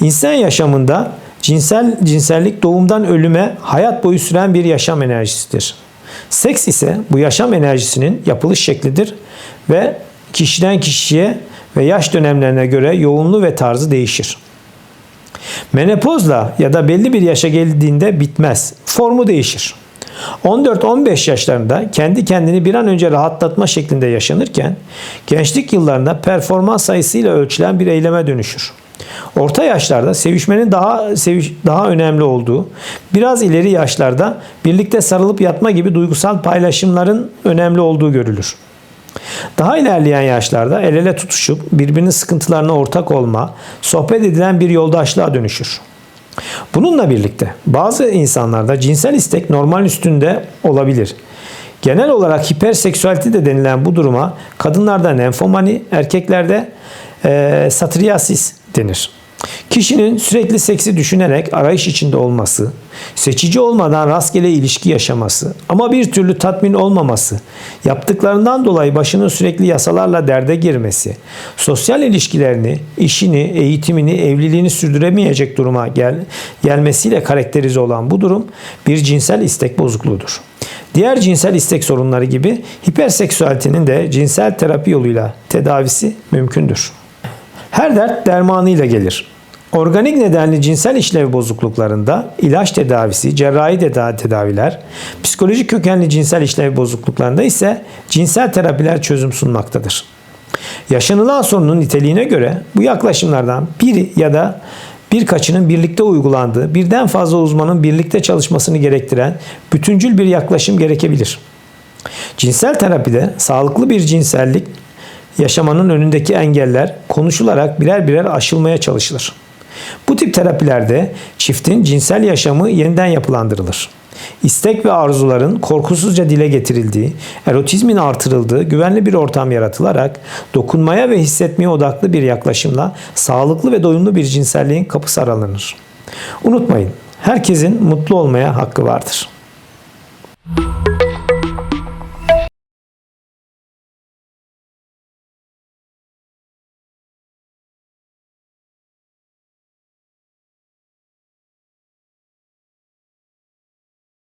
İnsan yaşamında cinsel cinsellik doğumdan ölüme hayat boyu süren bir yaşam enerjisidir. Seks ise bu yaşam enerjisinin yapılış şeklidir ve kişiden kişiye ve yaş dönemlerine göre yoğunluğu ve tarzı değişir. Menopozla ya da belli bir yaşa geldiğinde bitmez. Formu değişir. 14-15 yaşlarında kendi kendini bir an önce rahatlatma şeklinde yaşanırken gençlik yıllarında performans sayısıyla ölçülen bir eyleme dönüşür. Orta yaşlarda sevişmenin daha seviş, daha önemli olduğu, biraz ileri yaşlarda birlikte sarılıp yatma gibi duygusal paylaşımların önemli olduğu görülür. Daha ilerleyen yaşlarda el ele tutuşup birbirinin sıkıntılarına ortak olma, sohbet edilen bir yoldaşlığa dönüşür. Bununla birlikte bazı insanlarda cinsel istek normal üstünde olabilir. Genel olarak hiperseksüalite de denilen bu duruma kadınlarda nenfomani, erkeklerde e, satriyasis denir. Kişinin sürekli seksi düşünerek arayış içinde olması, seçici olmadan rastgele ilişki yaşaması ama bir türlü tatmin olmaması, yaptıklarından dolayı başının sürekli yasalarla derde girmesi, sosyal ilişkilerini, işini, eğitimini, evliliğini sürdüremeyecek duruma gel gelmesiyle karakterize olan bu durum bir cinsel istek bozukluğudur. Diğer cinsel istek sorunları gibi hiperseksüalitenin de cinsel terapi yoluyla tedavisi mümkündür. Her dert dermanıyla gelir. Organik nedenli cinsel işlev bozukluklarında ilaç tedavisi, cerrahi teda- tedaviler, psikolojik kökenli cinsel işlev bozukluklarında ise cinsel terapiler çözüm sunmaktadır. Yaşanılan sorunun niteliğine göre bu yaklaşımlardan biri ya da birkaçının birlikte uygulandığı, birden fazla uzmanın birlikte çalışmasını gerektiren bütüncül bir yaklaşım gerekebilir. Cinsel terapide sağlıklı bir cinsellik yaşamanın önündeki engeller konuşularak birer birer aşılmaya çalışılır. Bu tip terapilerde çiftin cinsel yaşamı yeniden yapılandırılır. İstek ve arzuların korkusuzca dile getirildiği, erotizmin artırıldığı güvenli bir ortam yaratılarak dokunmaya ve hissetmeye odaklı bir yaklaşımla sağlıklı ve doyumlu bir cinselliğin kapısı aralanır. Unutmayın, herkesin mutlu olmaya hakkı vardır.